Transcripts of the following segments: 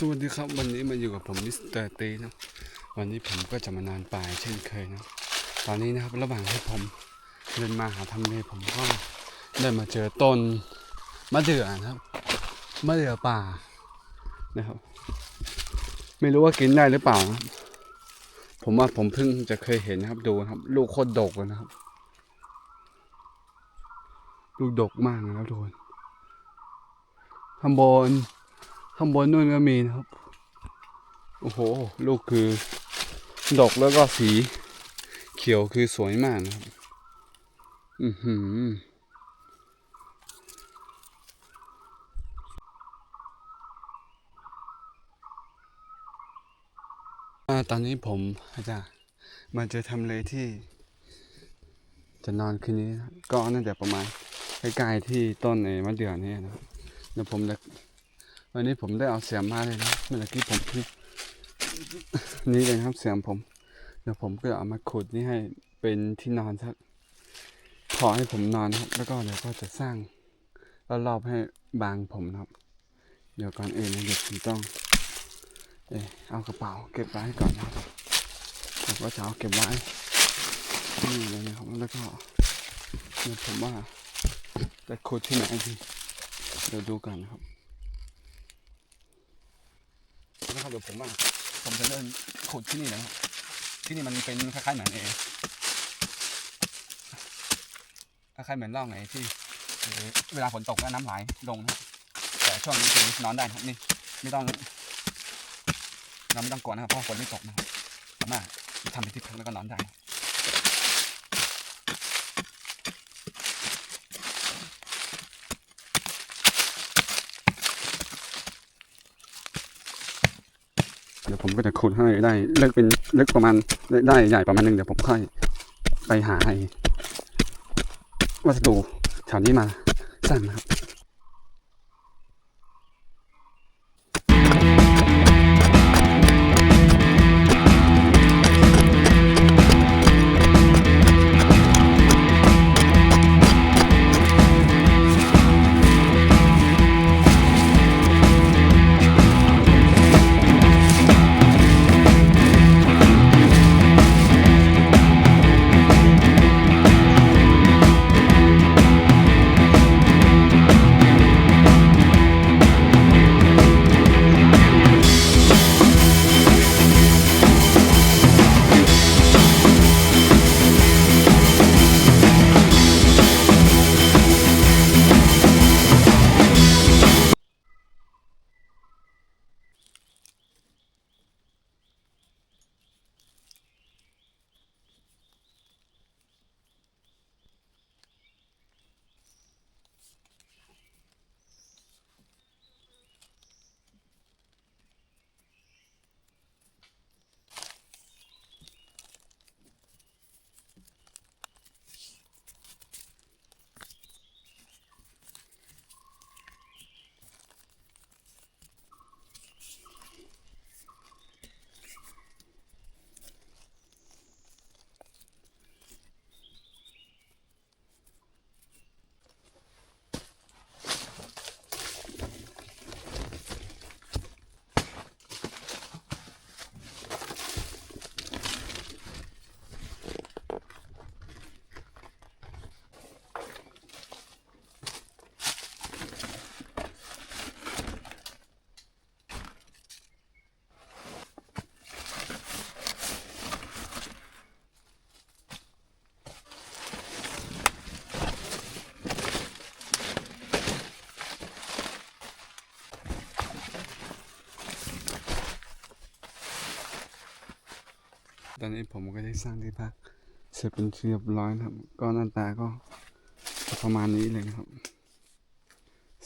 สวัสดีครับ วันนี้มาอยู่กับผมมิสเตอร์ตีนะวันนี้ผมก็จะมานอนป่าเช่นเคยนะ ตอนนี้นะครับระหว่างที่ผมเดินมาหาทำเลผมก็ได้มาเจอต้นมะเดื่อนะครับมะเดื่อป่านะครับ ไม่รู้ว่ากินได้หรือเปล่านะผมว่าผมเพิ่งจะเคยเห็นนะครับดูนะครับ ลูกโคตรดกเลยนะครับ ลูกดกมากนะครับทุกคนข้างบน ข้างบนนู่นก็มีนะครับ โอ้โห ลูกคือดอกแล้วก็สีเขียวคือสวยมากนะครับ อือหืออ่าตอนนี้ผมอาจจะมาเจอทำเลที่ จะนอนคืนนี้ ก็น่าจะประมาณใกล้ๆที่ต้นไอ้มะเดื่อนี่นะครับเดี๋ยวผมจะ วันนี้ผมได้เอาเสียมมาเลยนะเมื่อกี้ผมเพิ่นี่เลยครับเสียมผม เดี๋ยวผมก็เอามาขุดนี่ให้เป็นที่นอนสักพอให้ผมนอนครับแล้วก็เดี๋ยวก็จะสร้างรอบๆให้บางผมนะครับ เดี๋ยวก่อนอื่นเดี๋ยวผมต้องเออเอากระเป๋าเก็บไว้ก่อนนะครับผมก็จะเอาเก็บไว้นี่เลยนะครับแล้วก็เดี๋ยวผมว่าจะขุดที่ไหนดีเดี๋ยวดูกันนะครับ นะครับ เดี๋ยวผมว่าผมจะเริ่มขุดที่นี่นะครับที่นี่มันเป็นคล้ายๆเหมือนเอคล้ายๆเหมือนร่องไหนที่เวลาฝนตกแล้วน้ำไหลลงนะแต่ช่วงนี้คือนอนได้นะครับนี่ไม่ต้องเราไม่ต้องกลัวนะครับเพราะฝนไม่ตกนะครับสามารถทำเป็นที่พักแล้วก็นอนได้นะครับ เดี๋ยวผมก็จะขุดให้ได้เล็กเป็นเล็กประมาณได้ใหญ่ประมาณหนึงเดี๋ยวผมค่อยไปหาไอ้วัสดุแถวนี้มาสร้างนะครับ ตอนนี้ผมก็ได้สร้างที่พักเสร็จเป็นเรียบร้อยนะครับ ก็หน้าตาก็ประมาณนี้เลยนะครับ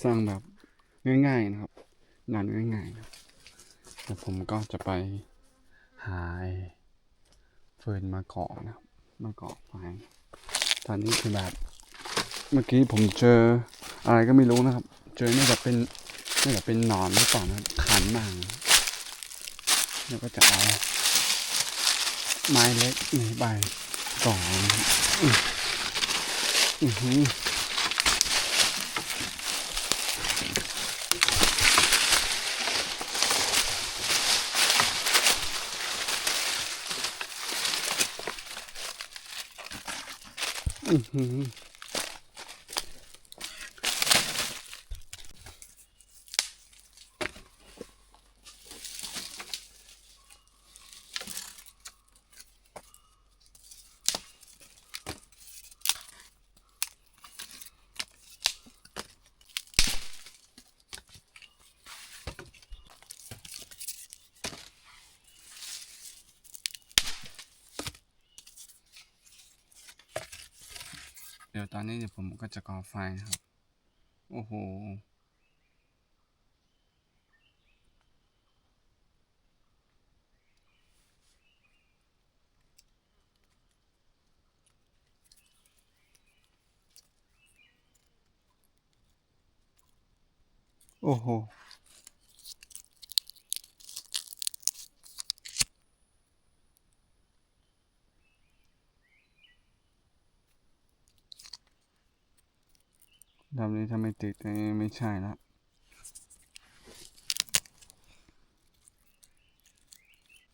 สร้างแบบง่ายๆนะครับ งานง่ายๆนะแล้วผมก็จะไปหาไอ้เฟิร์นมาเกาะนะครับ มาเกาะไฟตอนนี้คือแบบเมื่อกี้ผมเจออะไรก็ไม่รู้นะครับ เจอน่าจะเป็นน่าจะเป็นหนอนหรือเปล่านะขันมากนะครับแล้วก็จะเอา ไม้เล็กหนึ่งใบสองอืออืออือ ดี๋ยวตอนนี้เดี๋ยวผมก็จะก่อไฟนะครับ โอ้โห โอ้โห ดำนี้ถ้าไม่ติดนี่ไม่ใช่ละ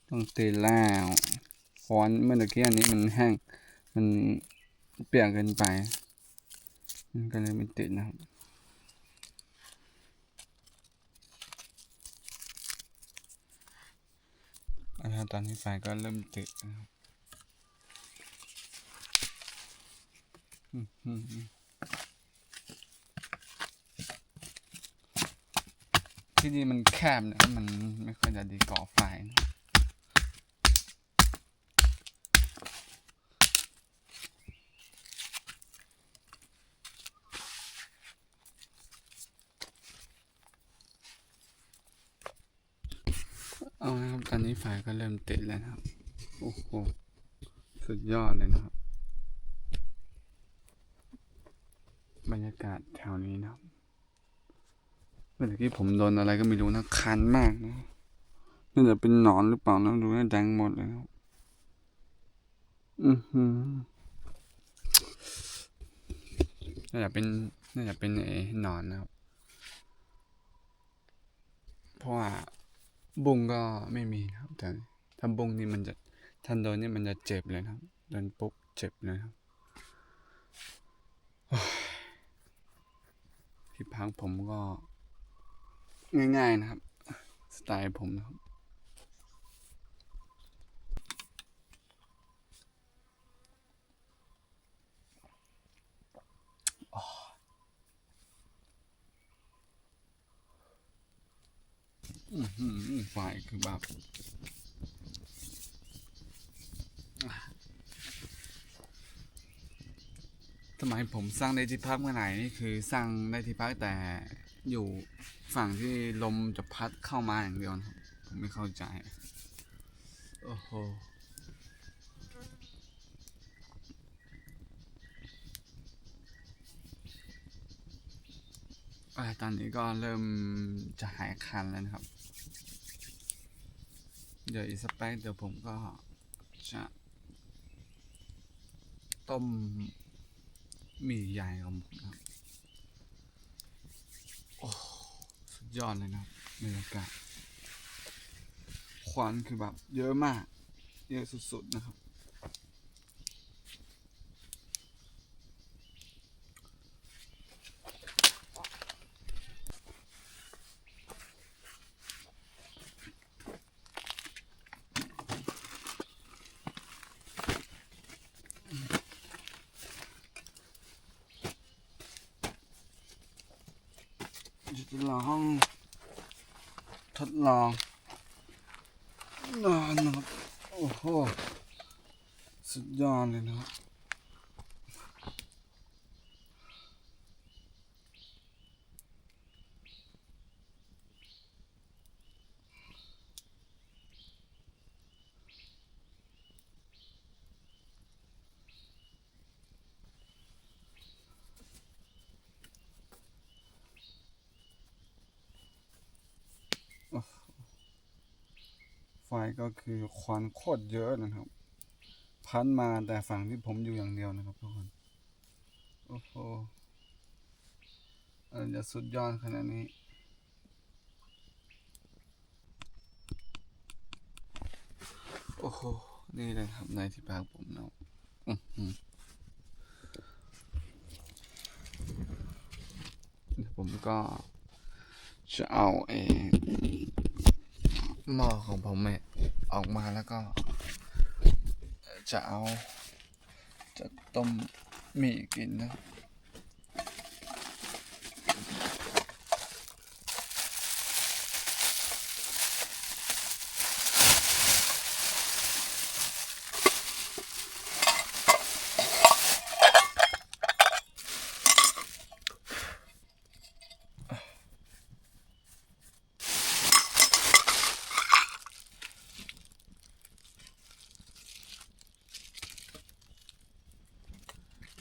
ต้องติดแล้วฟอนต์เมื่อตะกี้อันนี้มันแห้ง มันเปียกเกินไป มันก็เลยไม่ติดนะครับนะครับตอนนี้ไฟก็เริ่มติดนะครับอืมอืมอืม ที่นี่มันแคบนะมันไม่ค่อยจะดีก่อไฟนะเอานะครับตอนนี้ไฟก็เริ่มติดแล้วนะครับ โอ้โห สุดยอดเลยนะครับ บรรยากาศแถวนี้นะครับ เมื่อกี้ผมโดนอะไรก็ไม่รู้นะคันมากนะน่าจะเป็นหนอนหรือเปล่านะดูน่าแดงหมดเลยนะครับอือหือน่าจะเป็นน่าจะเป็นไอ้หนอนนะครับเพราะว่าบุ้งก็ไม่มีนะครับ แต่ถ้าบุ้งนี่มันจะท่านโดนนี่มันจะเจ็บเลยนะครับโดนปุ๊บเจ็บเลยครับที่พักผมก็ ง่ายๆนะครับ สไตล์ผมนะครับ อือหือไฟคือแบบสมัยผมสร้างได้ที่พักเมื่อไหร่นี่คือสร้างได้ที่พักแต่ อยู่ฝั่งที่ลมจะพัดเข้ามาอย่างเดียวนะครับ ผมไม่เข้าใจ โอ้โหอ่าตอนนี้ก็เริ่มจะหายคันแล้วนะครับ เดี๋ยวอีกสักแป๊บเดี๋ยวผมก็จะต้มหมี่ใหญ่ของผมนะครับ โอ้สุด ยอดเลยนะบรรยากาศควันคือแบบเยอะมาก เยอะสุดๆนะครับ จะทดลองห้องทดลอง นอน ก็คือควันโคตรเยอะนะครับ พันมาแต่ฝั่งที่ผมอยู่อย่างเดียวนะครับทุกคน โอ้โหอะไจะสุดยอดขนาดนี้โอ้โห นี่เลยครับในที่พักผมเนาะผมก็จะเอาเอง หม้อของผมเนี่ยออกมาแล้วก็ จะเอา จะต้มหมี่กินนะ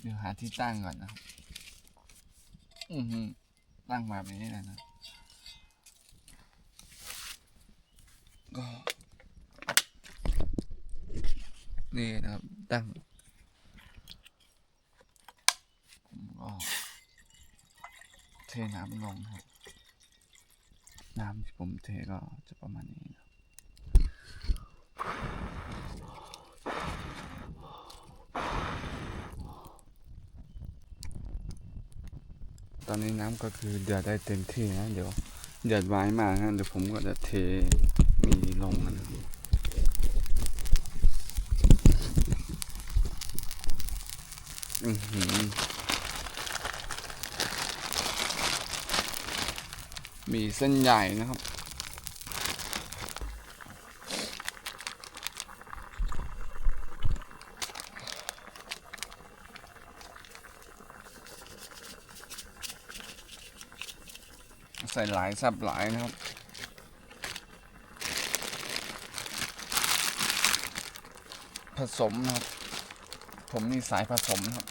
เดี๋ยวหาที่ตั้งก่อนนะครับอือหือตั้งแบบนี้เลยนะก็นี่นะครับ ตั้งผมก็เทน้ำลงครับ น้ำที่ผมเทก็จะประมาณนี้นะครับ ตอนนี้น้ำก็คือเดือดได้เต็มที่นะ เดี๋ยวเดือดไว้มากนะเดี๋ยวผมก็จะเทมีลงนะครับอือหือมีเส้นใหญ่นะครับ ส่หลายสับหลายนะครับผสมนะครับ ผมนี่สายผสมนะครับ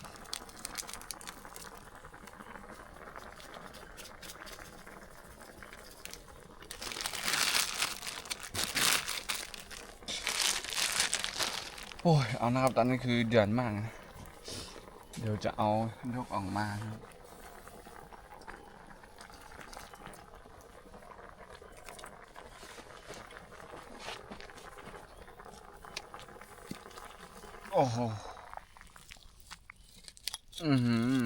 โอ้ย เอานะครับ ตอนนี้คือเดือดมากนะ เดี๋ยวจะเอายกออกมาครับ โอ้โห อือหือ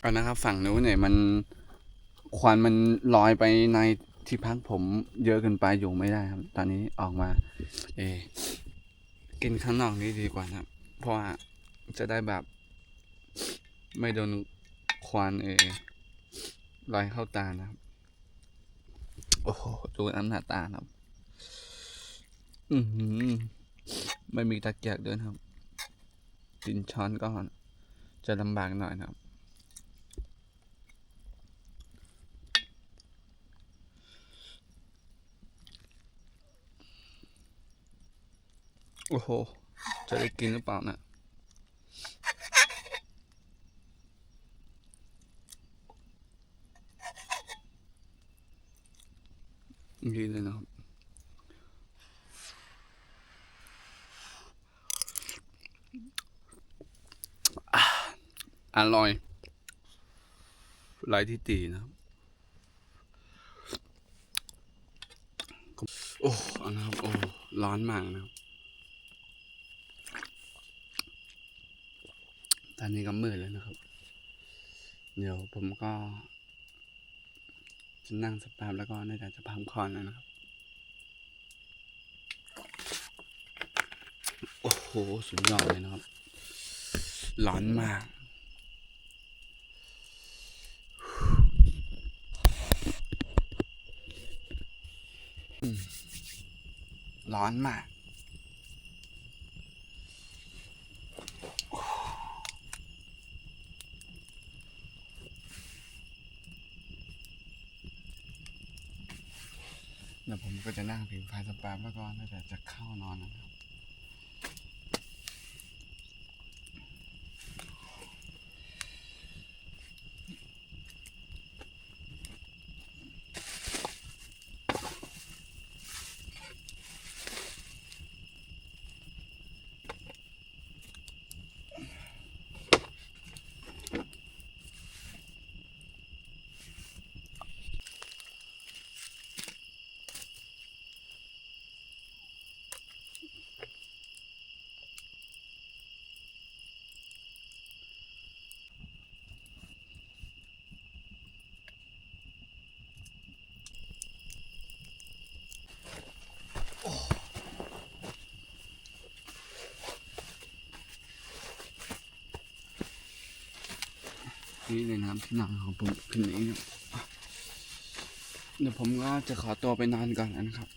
เอานะครับ ฝั่งนู้นเนี่ยมันควันมันลอยไปในที่พักผมเยอะเกินไปอยู่ไม่ได้ครับ ตอนนี้ออกมา เอ กินข้างนอกนี่ดีกว่านะครับ เพราะว่าจะได้แบบ ไม่โดนควันเออลอยเข้าตานะครับ โอ้โห ดูน้ำหน้าตาครับ อือหือไม่มีตะเกียบด้วยนะครับ กินช้อนก็จะลำบากหน่อยนะครับ โอ้โห จะได้กินหรือเปล่าน่ะดีเลยนะครับ อร่อยไรที่ตีนะครับโอ้อานะครับ โอ้ ร้อนมากนะครับตอนนี้ก็มืดแล้วนะครับ เดี๋ยวผมก็จะนั่งสปาบแล้วก็น่าจะจะพักผ่อนแล้วนะครับ โอ้โห สุดยอดเลยนะครับ ร้อนมาก ร้อนมาก เดี๋ยวผมก็จะนั่งผิงไฟสปาแล้วก็น่าจะจะเข้านอนนะครับ นี่เลยนะครับที่นอนของผมคืนนี้ครับเดี๋ยวผมก็จะขอตัวไปนอนก่อนนะครับ